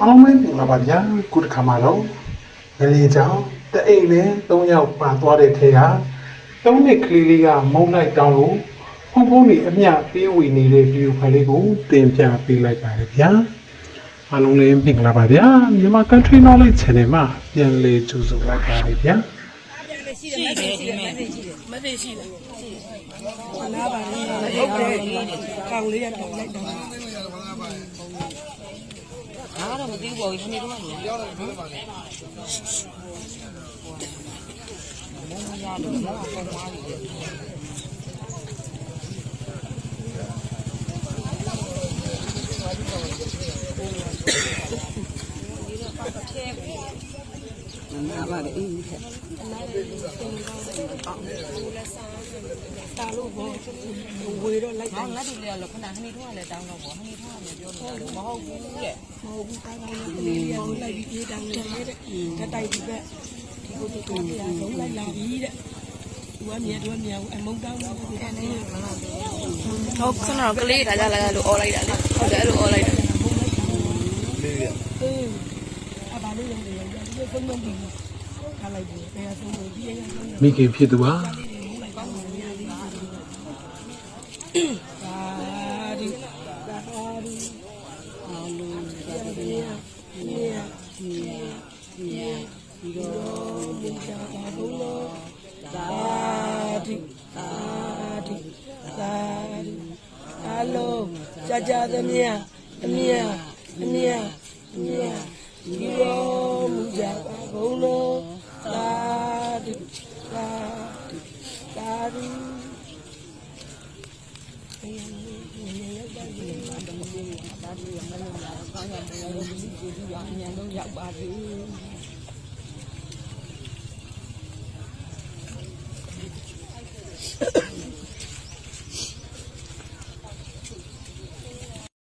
အားလုံးပဲပြန်လာပါဗျာခုတစ်ခါမှတော့ငလေးချောင်းတအိမ်နဲ့၃ယောက်ပါသွားတဲ့ထဲကသုံးနှစ်ကလေးလေးကမုံလိုက်တောင်းလို့ဖုန်းဖုန်းနေအမျှပေးဝေနေတဲ့ဗီဒီယိုဖိုင်လေးကိုတင်ပြပေးလိုက်ပါတယ်ဗျာအားလုံးလည်းပြန်လာပါဗျာမြန်မာ country knowledge channel မှာပြန်လည်ကြိုဆိုလိုက်ပါတယ်ဗျာရှိတယ်ဒီမဲ့မသိရှိတယ်ရှိနားပါလေဟုတ်တယ်ကောင်လေးကတော့လိုက်တော့ ငါတော့မသိဘူးပေါ့ခဏတော့မပြောတော့ပြောပါလေမုံရတယ်ဘာမှမ မားဘူးတာလို့ဘောဝေတော့လိုက်ငါငါတို့လည်းလောခဏခဏတော့လည်းတောင်းတော့ပေါ့ခဏတော့လည်းပြောလို့မဟုတ်ဘူးတဲ့မဟုတ်ဘူးကောင်းကောင်းလေးရောလိုက်ပြီးပြေးတောင်းနေတယ်တဲ့တိုက်ဒီဘက်ဒီကိုဒီကိုပြာလုံးလိုက်လာပြီတဲ့သူကမြဲသူကမြဲအမုံတောင်းတော့ဒီကနေဟုတ်ခဏတော့ကလေးဒါကြလာကြလို့អော်လိုက်တာလေဟုတ်တယ်အဲ့လိုអော်လိုက်တာအေးအဘာလို့လဲဒီကိုဆုံးမပြီးခါလိုက်ပြီဘယ်ဆုံးလို့ပြေးရဆုံး မိခင်ဖြစ်သူဟာပါဒီပါဒီအာလူပါဒီနီယာနီယာနီယာဒီတော့ဒီချာပါဘုံလို့သာဒီသာဒီသာဒီအလုံးကြာကြာသမီးသမီးသမီး သာဒီဒါတွေမလို့လာတော့ကောင်းရမယ်ဒီလိုဒီလိုအញ្ញံတော့ရောက်ပါပြီ